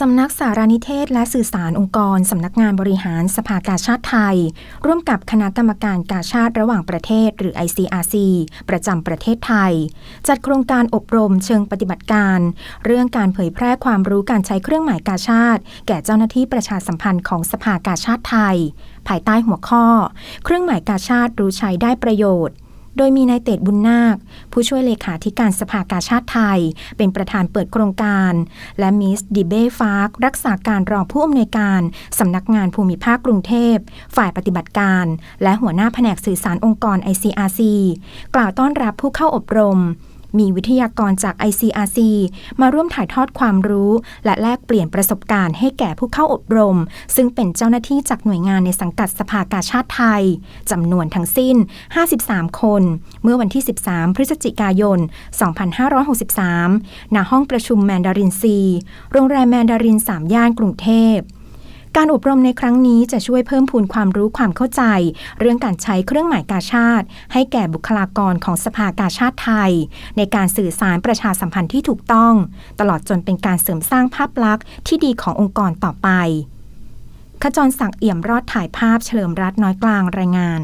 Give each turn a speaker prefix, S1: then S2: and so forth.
S1: สำนักสารนิเทศและสื่อสารองค์กร สำนักงานบริหารสภากาชาติไทย ร่วมกับคณะกรรมการกาชาติระหว่างประเทศ หรือ ICRC ประจำประเทศไทย จัดโครงการอบรมเชิงปฏิบัติการ เรื่องการเผยแพร่ความรู้การใช้เครื่องหมายกาชาติ แก่เจ้าหน้าที่ประชาสัมพันธ์ของสภากาชาติไทย ภายใต้หัวข้อ เครื่องหมายกาชาติรู้ใช้ได้ประโยชน์ โดยมีนายเตดบุญนาค ผู้ช่วยเลขาธิการสภากาชาติไทย เป็นประธานเปิดโครงการ และมิสดิเบ้ฟากรักษาการรองผู้อำนวยการสำนักงานภูมิภาคกรุงเทพ ฝ่ายปฏิบัติการ และหัวหน้าแผนกสื่อสารองค์กร ICRC กล่าวต้อนรับผู้เข้าอบรม มีวิทยากรจาก ICRC มาร่วมถ่ายทอดความรู้ และแลกเปลี่ยนประสบการณ์ให้แก่ผู้เข้าอบรม ซึ่งเป็นเจ้าหน้าที่จากหน่วยงานในสังกัดสภากาชาติไทยจำนวนทั้งสิ้น 53 คน เมื่อวันที่ 13 พฤศจิกายน 2563 ณ ห้องประชุมแมนดารินซี โรงแรมแมนดาริน3ย่านกรุงเทพ การอบรมในครั้งนี้จะช่วยเพิ่มพูนความรู้ความเข้าใจ เรื่องการใช้เครื่องหมายกาชาติ ให้แก่บุคลากรของสภากาชาติไทย ในการสื่อสารประชาสัมพันธ์ที่ถูกต้อง ตลอดจนเป็นการเสริมสร้างภาพลักษณ์ที่ดีขององค์กรต่อไป ขจรศักดิ์เอี่ยมรอดถ่ายภาพเฉลิมรัตน์น้อยกลางรายงาน